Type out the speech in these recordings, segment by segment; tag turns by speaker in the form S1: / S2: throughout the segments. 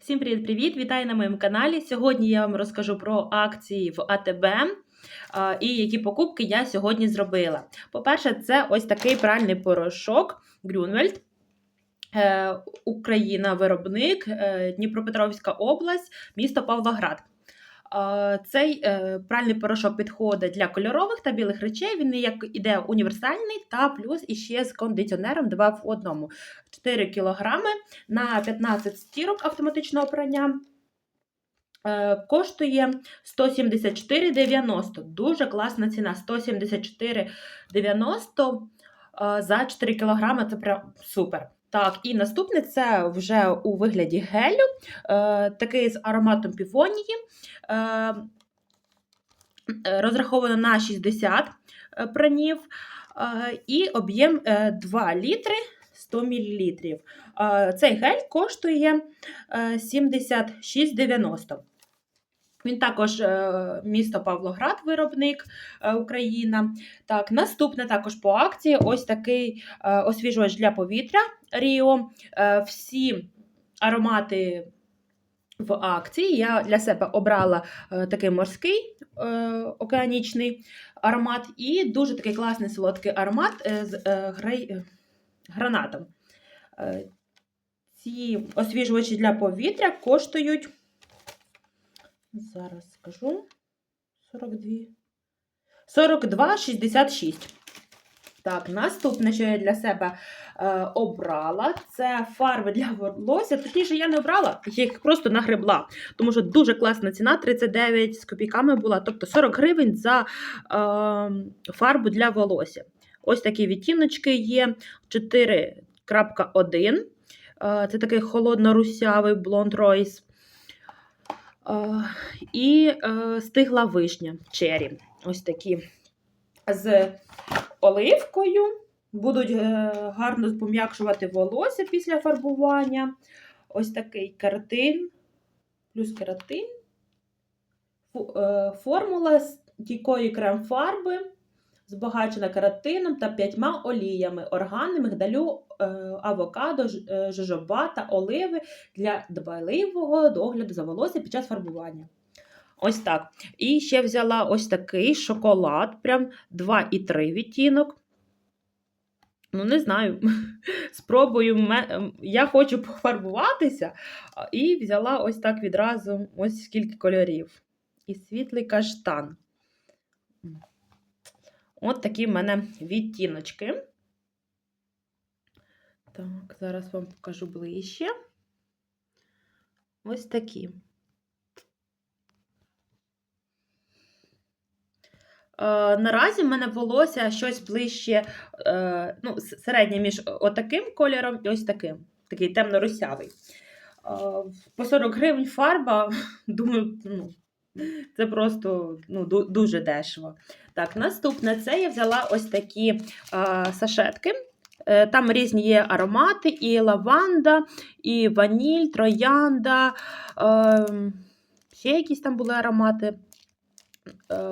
S1: Всім привіт-привіт! Вітаю на моєму каналі. Сьогодні я вам розкажу про акції в АТБ і які покупки я сьогодні зробила. По-перше, це ось такий пральний порошок Грюнвельд. Україна, виробник, е, Дніпропетровська область, місто Павлоград. Е, Цей е, пральний порошок підходить для кольорових та білих речей. Він як іде універсальний та плюс іще з кондиціонером 2 в одному. 4 кг на 15 стірок автоматичного прання. Е, Коштує 174,90. Дуже класна ціна. 174,90 е, за 4 кг. Це прям супер. Так, і наступне це вже у вигляді гелю, е, такий з ароматом півонії. Е, е, розраховано на 60 е, пранів. Е, і об'єм е, 2 літри 100 мл. Е, Цей гель коштує е, 76,90. Він також е, місто Павлоград, виробник е, Україна. Так, наступне також по акції ось такий е, освіжувач для повітря Ріо. Всі аромати в акції. Я для себе обрала такий морський океанічний аромат і дуже такий класний солодкий аромат з гранатом. Ці освіжувачі для повітря коштують. Зараз скажу. 42. 42,66. Так, наступне, що я для себе е, обрала, це фарби для волосся. Точніше, я не обрала, я їх просто нагребла. Тому що дуже класна ціна 39 з копійками була, тобто 40 гривень за е, фарбу для волосся. Ось такі відтіночки є 4.1. Е, це такий холодно-русявий блонд Ройс. Е, і е, стигла вишня чері. Ось такі з оливкою. Будуть е, гарно пом'якшувати волосся після фарбування. Ось такий каратин, плюс е, Формула стійкої крем-фарби, збагачена кератином та п'ятьма оліями: органи, мигдалю, е, авокадо, ж- е, жожоба та оливи для дбайливого догляду за волосся під час фарбування. Ось так. І ще взяла ось такий шоколад, прям 2,3 відтінок. Ну, не знаю. Спробую. Я хочу пофарбуватися. І взяла ось так відразу ось скільки кольорів. І світлий каштан. От такі в мене відтіночки. Так, зараз вам покажу ближче. Ось такі. Е, Наразі в мене волосся щось ближче, е, ну, середнє між отаким кольором і ось таким. Такий темно-русявий. Е, По 40 гривень фарба, думаю, ну, це просто ну, дуже дешево. Так, наступне це я взяла ось такі е, сашетки. Е, Там різні є аромати, і лаванда, і ваніль, троянда. Е, ще якісь там були аромати. Е,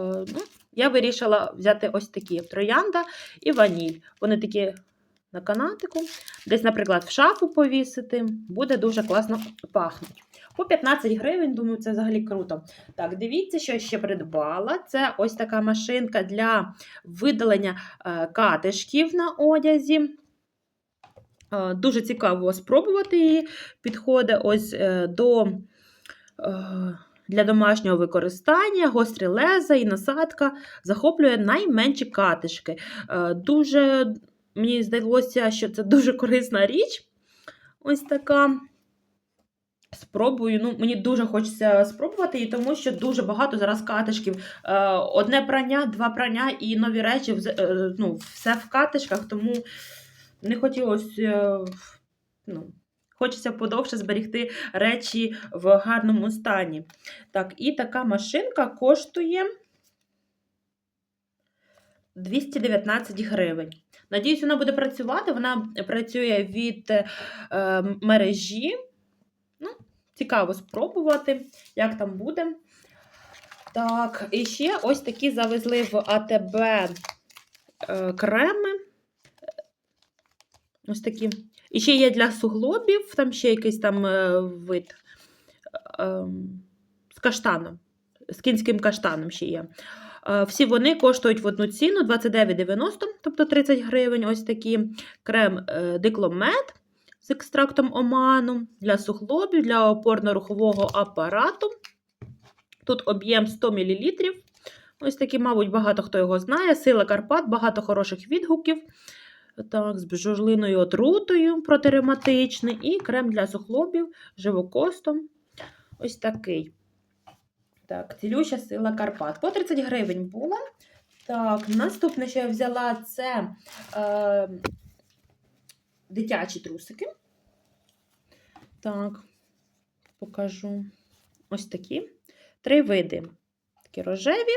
S1: ну, я вирішила взяти ось такі троянда і ваніль. Вони такі на канатику. Десь, наприклад, в шафу повісити, буде дуже класно пахнути. По 15 гривень, думаю, це взагалі круто. Так, дивіться, що я ще придбала. Це ось така машинка для видалення е, катишків на одязі. Е, Дуже цікаво спробувати її. Підходить ось е, до. для домашнього використання гострі леза і насадка захоплює найменші катишки. Дуже мені здалося, що це дуже корисна річ. Ось така. Спробую. Ну, мені дуже хочеться спробувати її, тому що дуже багато зараз катишків. Е, Одне прання, два прання і нові речі, е, ну, все в катишках, тому не хотілося. е, Ну, Хочеться подовше зберегти речі в гарному стані. Так, і така машинка коштує 219 гривень. Надіюсь, вона буде працювати. Вона працює від мережі. Цікаво спробувати, як там буде. Так, і ще ось такі завезли в АТБ е, креми. Ось такі. І ще є для суглобів, там ще якийсь там е, вид ем, з каштаном, з кінським каштаном ще є. Е, Всі вони коштують в одну ціну 29,90, тобто 30 гривень. Ось такі крем дикломет з екстрактом оману для сухлобів, для опорно-рухового апарату. Тут об'єм 100 мл. Ось такі, мабуть, багато хто його знає. Сила Карпат, багато хороших відгуків. Так, з бжурлиною отрутою протиревматичний і крем для сухлобів живокостом. Ось такий. Так, цілюща сила Карпат. По 30 гривень було. Так, наступне, що я взяла, це е, дитячі трусики. Так, покажу. Ось такі. Три види. Такі рожеві,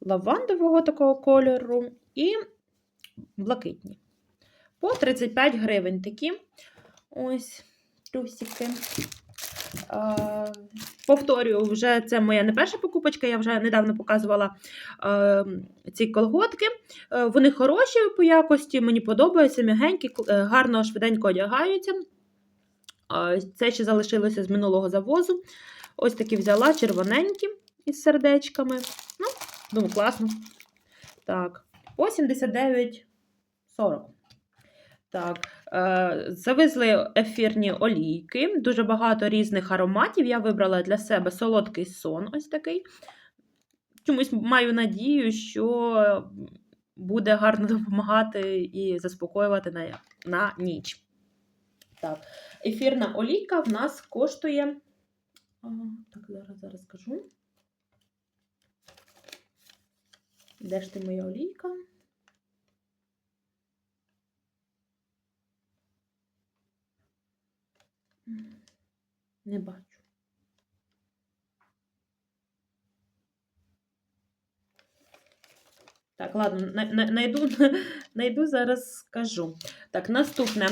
S1: лавандового такого кольору і блакитні. По 35 гривень такі ось трусики. А, повторюю, вже це моя не перша покупочка, я вже недавно показувала е, ці колготки. Е, вони хороші по якості, мені подобаються, м'ягенькі, е, гарно, швиденько одягаються. Е, це ще залишилося з минулого завозу. Ось такі взяла червоненькі із сердечками. Ну, думаю, класно. Так, по 79,40. Так, е, завезли ефірні олійки, дуже багато різних ароматів. Я вибрала для себе солодкий сон, ось такий. Чомусь маю надію, що буде гарно допомагати і заспокоювати на, на ніч. Так, ефірна олійка в нас коштує. Так, зараз, зараз скажу. Де ж ти моя олійка? Не бачу. Так, ладно, на- на- найду, найду зараз скажу. Так, наступне.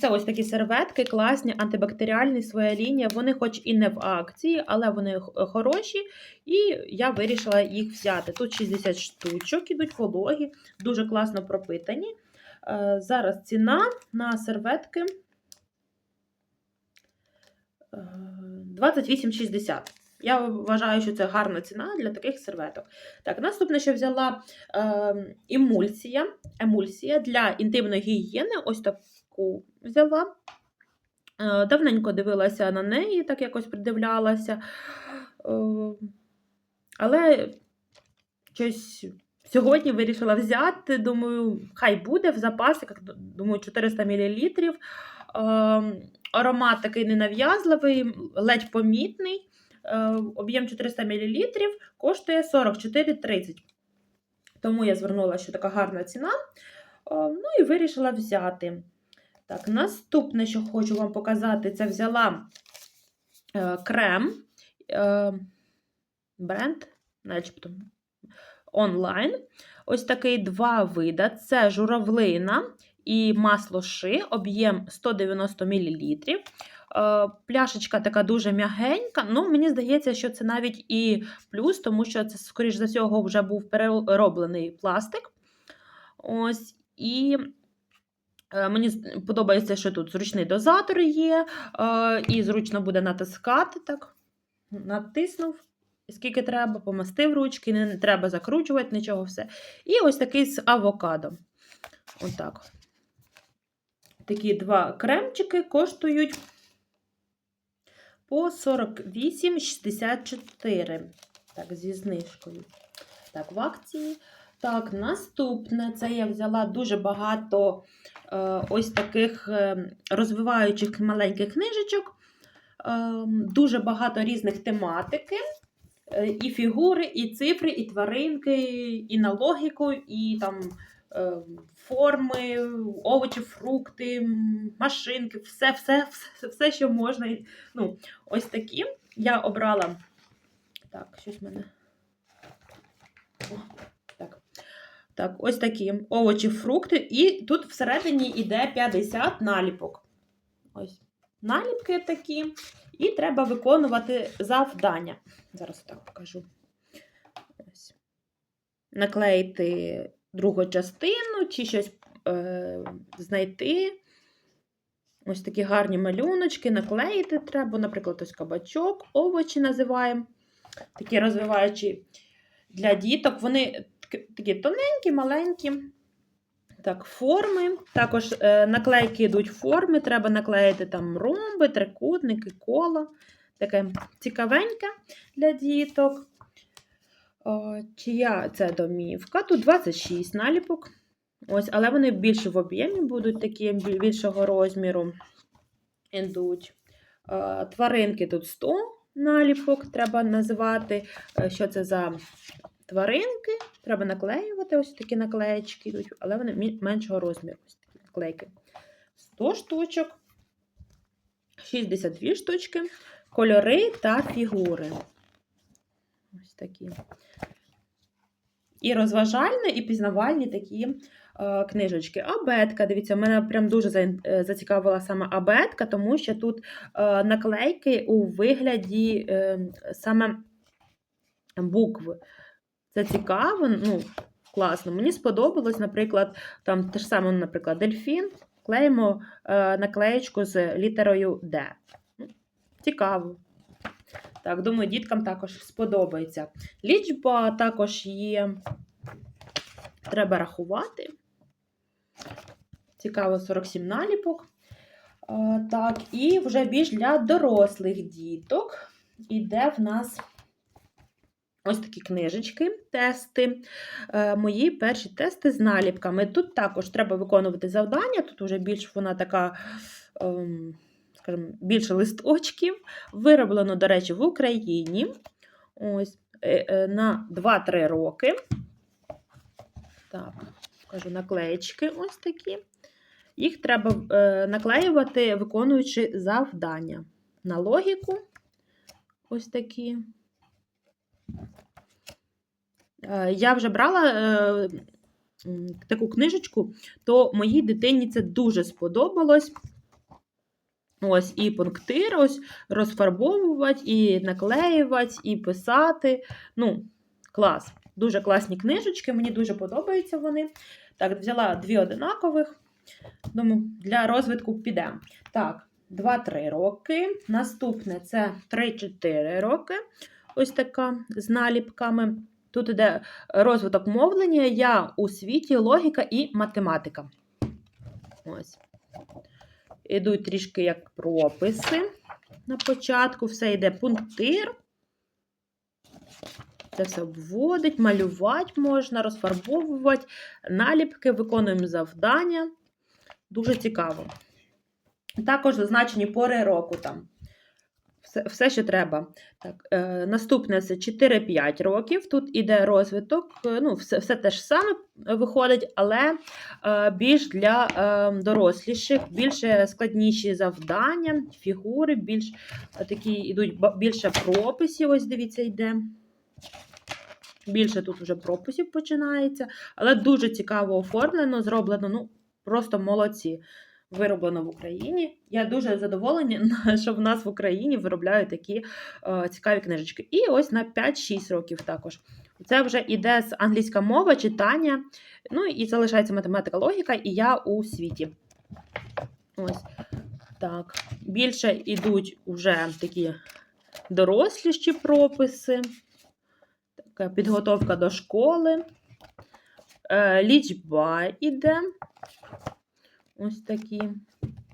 S1: Це ось такі серветки, класні, антибактеріальні, своя лінія. Вони хоч і не в акції, але вони хороші, і я вирішила їх взяти. Тут 60 штучок, ідуть вологі, дуже класно пропитані. Е, Зараз ціна на серветки 28,60. Я вважаю, що це гарна ціна для таких серветок. Так, наступне, що взяла е, емульсія, емульсія для інтимної гігієни. Ось таку взяла. Е, давненько дивилася на неї, так якось придивлялася. Е, але щось сьогодні вирішила взяти. Думаю, хай буде в запасиках, думаю, 400 мл. Аромат такий ненав'язливий, ледь помітний. Е, Об'єм 400 мл коштує 44,30. Тому я звернула, що така гарна ціна. Е, Ну і вирішила взяти. Так, наступне, що хочу вам показати, це взяла е, крем. Бренд, начебто онлайн. Ось такий два вида: це журавлина і масло ши, об'єм 190 мл. Е, Пляшечка така дуже м'ягенька. Ну, мені здається, що це навіть і плюс, тому що це, скоріш за всього, вже був перероблений пластик. Ось, і е, мені подобається, що тут зручний дозатор є, е, і зручно буде натискати так. Натиснув, скільки треба, помастив ручки, не треба закручувати нічого все. І ось такий з авокадо. Отак. Такі два кремчики коштують по 48,64. Так, зі знижкою. Так, в акції. Так, наступне це я взяла дуже багато е, ось таких е, розвиваючих маленьких книжечок. Е, дуже багато різних тематики. Е, і фігури, і цифри, і тваринки, і на логіку, і там форми, овочі, фрукти, машинки, все, все, все, все, що можна. Ну, ось такі. Я обрала. Так, щось в мене. О, так. Так, ось такі овочі, фрукти. І тут всередині йде 50 наліпок. Ось. Наліпки такі. І треба виконувати завдання. Зараз так покажу. Ось. Наклеїти другу частину, чи щось е, знайти. Ось такі гарні малюночки, наклеїти треба, наприклад, ось кабачок, овочі називаємо. Такі розвиваючі для діток. Вони такі- тоненькі, маленькі. Так, форми. Також е, наклейки йдуть форми. Треба наклеїти там ромби, трикутники, кола. Таке цікавеньке для діток. О, чия це домівка? Тут 26 наліпок. Ось, але вони більше в об'ємі будуть такі більшого розміру. Ідуть. Е, Тваринки тут 100 наліпок треба називати. Е, Що це за тваринки? Треба наклеювати ось такі наклеєчки йдуть, але вони меншого розміру. Ось такі наклейки. 100 штучок, 62 штучки, кольори та фігури. Ось такі. І розважальні, і пізнавальні такі е, книжечки. Абетка. Дивіться, мене прям дуже е, зацікавила саме абетка, тому що тут е, наклейки у вигляді е, саме букв. Це цікаво, ну, класно. Мені сподобалось, наприклад, там те ж саме, наприклад, дельфін. Клеїмо е, наклеєчку з літерою Д. Ну, Цікаво. Так, думаю, діткам також сподобається. Лічба також є. Треба рахувати. Цікаво, 47 наліпок. Так, і вже більш для дорослих діток іде в нас ось такі книжечки, тести. Е, Мої перші тести з наліпками. Тут також треба виконувати завдання, тут вже більш вона така. Скажімо, більше листочків. Вироблено, до речі, в Україні. Ось е, е, на 2-3 роки. Так, кажу, наклеєчки ось такі. Їх треба е, наклеювати, виконуючи завдання. На логіку. Ось такі. Я вже брала таку книжечку, то моїй дитині це дуже сподобалось. Ось і пунктир, ось розфарбовувати, і наклеювати, і писати. Ну, клас. Дуже класні книжечки, мені дуже подобаються вони. Так, взяла дві одинакових. Думаю, для розвитку піде. Так, 2-3 роки. Наступне це 3-4 роки. Ось така з наліпками. Тут іде розвиток мовлення, я у світі, логіка і математика. Ось. Ідуть трішки як прописи на початку, все йде пунктир. Це все обводить, малювати можна, розфарбовувати, наліпки, виконуємо завдання. Дуже цікаво. Також зазначені пори року там. Все, все що треба. Так, е, наступне це 4-5 років. Тут іде розвиток, е, ну, все, все те ж саме виходить, але е, більш для е, доросліших, більше складніші завдання, фігури, більш е, такі йдуть більше прописів. Ось дивіться, йде. Більше тут вже прописів починається, але дуже цікаво оформлено, зроблено. Ну, просто молодці. Вироблено в Україні. Я дуже задоволена, що в нас в Україні виробляють такі е, цікаві книжечки. І ось на 5-6 років також. Це вже іде з англійська мова, читання. Ну і залишається математика, логіка, і я у світі. Ось так. Більше йдуть вже такі доросліші прописи. Така підготовка до школи. Е, лічба іде. Ось такі.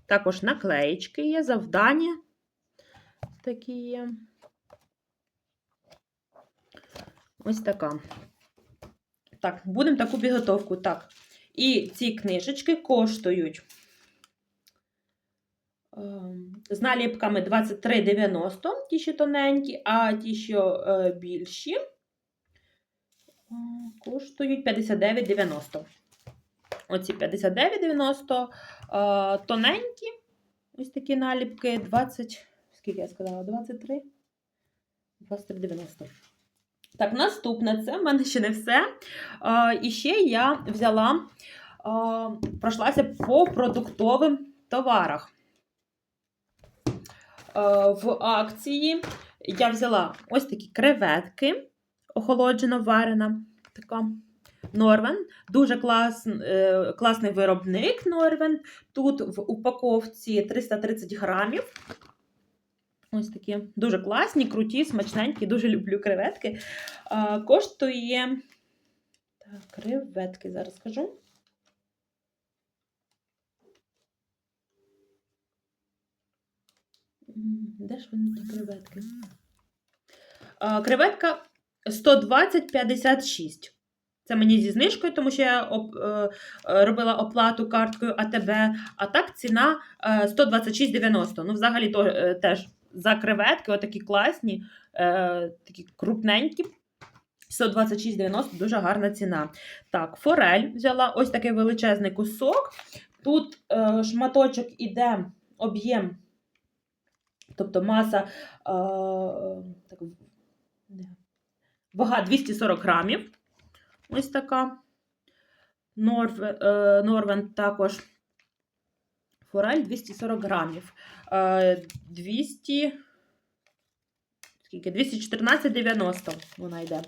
S1: Також наклеїчки є, завдання такі є. Ось така. Так, будемо таку підготовку. Так. І ці книжечки коштують ем, з наліпками 23,90, ті, що тоненькі, а ті, що е, більші, е, коштують 59,90. Оці 59,90 е, тоненькі, ось такі наліпки, 20, скільки я сказала, 23? 23,90. Так, наступне це в мене ще не все. Е, і ще я взяла, е, пройшлася по продуктовим товарах. В акції я взяла ось такі креветки, охолоджена варена, така Норвен. Дуже клас, е, класний виробник Норвен. Тут в упаковці 330 грамів. Ось такі дуже класні, круті, смачненькі, дуже люблю креветки. А, коштує. Так, креветки, зараз скажу. Де ж вони ті креветки? А, креветка 120,56. Це мені зі знижкою, тому що я е, е, робила оплату карткою АТБ, а так ціна е, 126,90. Ну, взагалі, то, е, теж за креветки, отакі класні, е, такі крупненькі. 126,90 дуже гарна ціна. Так, форель взяла ось такий величезний кусок. Тут е, шматочок іде об'єм, тобто маса е, так, вага 240 грамів. Ось така. Норв, е, Норвен також. Форель 240 грамів. Е, 200. Скільки? 214,90 вона йде.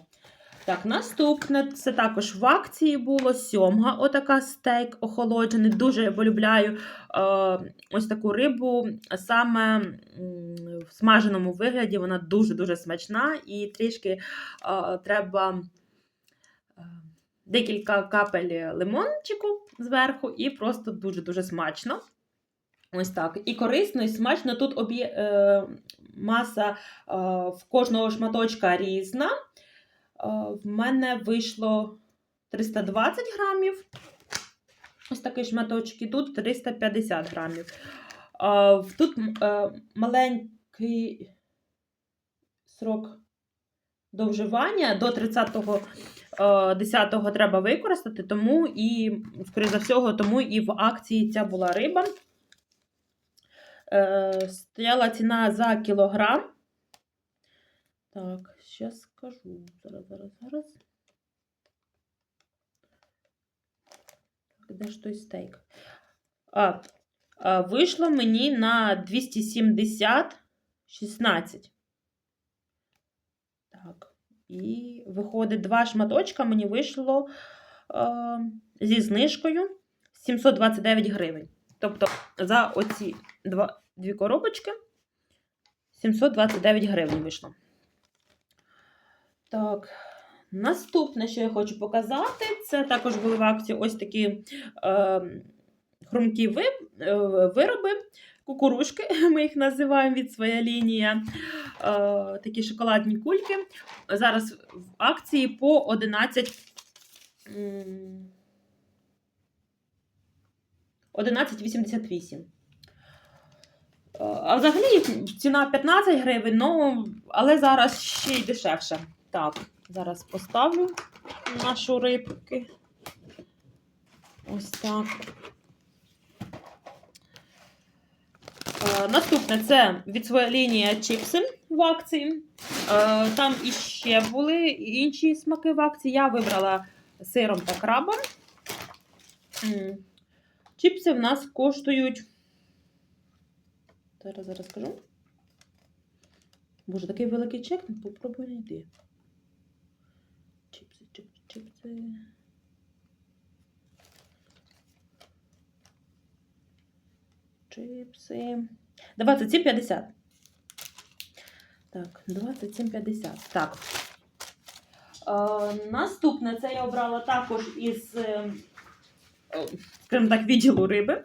S1: Так, наступне, це також в акції було сьомга, отака стейк охолоджений. Дуже полюбляю е, ось таку рибу. Саме в смаженому вигляді вона дуже-дуже смачна і трішки е, треба е, декілька капель лимончику зверху, і просто дуже-дуже смачно. Ось так. І корисно, і смачно. Тут об'є, е, маса е, в кожного шматочка різна. Е, в мене вийшло 320 грамів. Ось такий шматочок, і тут 350 грамів. Е, тут е, маленький срок довживання до 30-го. 10-го треба використати, тому і, скоріше за всього, тому і в акції ця була риба. Е, стояла ціна за кілограм. Так, зараз скажу. Зараз, зараз, зараз. Де ж той стейк? А, вийшло мені на 270 16. Так. І виходить, два шматочка мені вийшло е, зі знижкою 729 гривень. Тобто за оці два, дві коробочки 729 гривень вийшло. Так, наступне, що я хочу показати, це також були в акції ось такі е, хрумкі ви, вироби, кукурушки, ми їх називаємо від своя лінія. Е, такі шоколадні кульки. Зараз в акції по 11. 11,88. А взагалі ціна 15 гривень, ну, але зараз ще й дешевше. Так, зараз поставлю нашу рибки. Ось так. Е, Наступне це від своєї лінії чіпси в акції. Е, Там іще були інші смаки в акції. Я вибрала сиром та крабом. Чіпси в нас коштують. Зараз зараз скажу. Боже, такий великий чек, ну, попробуй знайти. Чіпси, чіпси, чіпси. Чипси. 27,50. Так, 27,50. Так. Е, наступне це я обрала також із, е, скажімо так, відділу риби.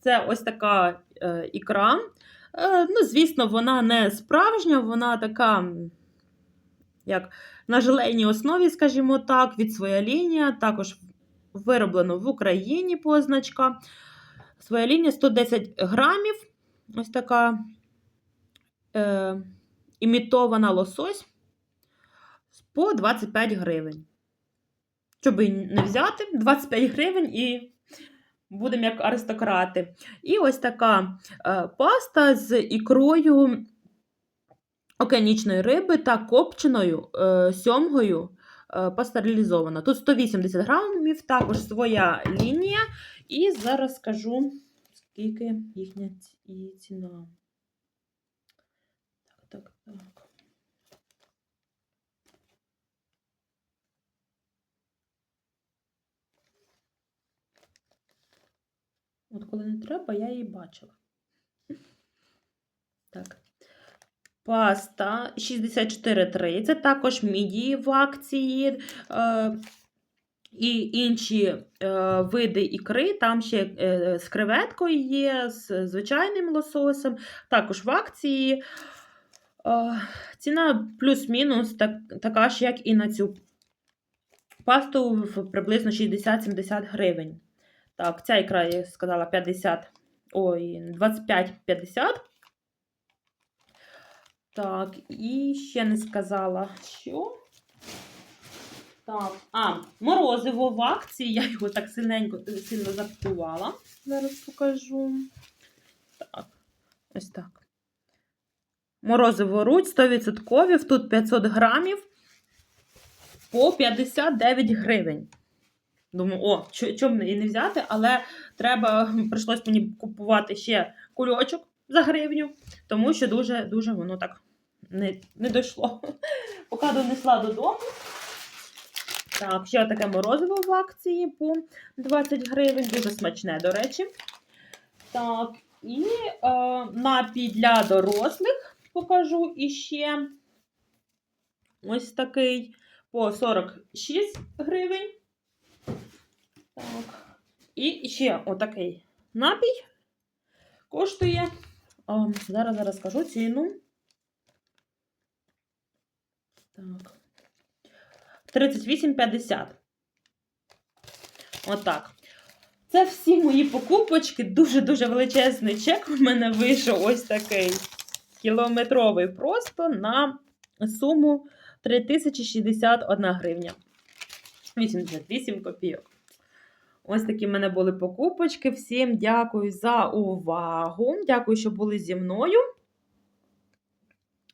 S1: Це ось така е, ікра. Е, ну, звісно, вона не справжня, вона така, як на желейній основі, скажімо так, від своя лінія. Також вироблено в Україні позначка. Своя лінія 110 грамів. Ось така е, імітована лосось по 25 гривень. Щоб не взяти, 25 гривень і будемо як аристократи. І ось така е, паста з ікрою океанічної риби та копченою е, сьомгою е, пастерилізована. Тут 180 грамів, також своя лінія. І зараз скажу, скільки їхня ціна. Так, так, так. От коли не треба, я її бачила. Так. Паста 64,3. Це також мідії в акції. Е, і інші е, види ікри, там ще е, з креветкою є, з звичайним лососем, також в акції. Е, ціна плюс-мінус так, така ж, як і на цю пасту в приблизно 60-70 гривень. Так, ця ікра, я сказала, 50, ой, 25-50. Так, і ще не сказала, що. Так, а, морозиво в акції. Я його так сильненько сильно запакувала. Зараз покажу. Так, ось так. Морозиво руть 100%, тут 500 грамів по 59 гривень. Думаю, о, чому і не взяти, але треба, прийшлось мені купувати ще кульочок за гривню, тому що дуже-дуже воно так не, не дійшло. Поки донесла додому. Так, ще таке морозиво в акції по 20 гривень. Дуже смачне, до речі. Так, і е, напій для дорослих покажу іще ось такий по 46 гривень. Так. І ще отакий напій коштує. О, зараз зараз скажу ціну. Так. 38,50. Отак. Це всі мої покупочки. Дуже-дуже величезний чек. У мене вийшов ось такий кілометровий просто на суму 3061 гривня. 88 копійок. Ось такі в мене були покупочки. Всім дякую за увагу. Дякую, що були зі мною.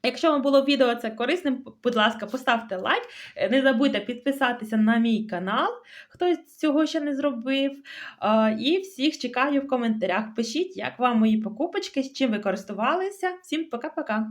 S1: Якщо вам було відео це корисним, будь ласка, поставте лайк. Не забудьте підписатися на мій канал, хто цього ще не зробив. І всіх чекаю в коментарях. Пишіть, як вам мої покупочки, з чим ви користувалися. Всім пока-пока!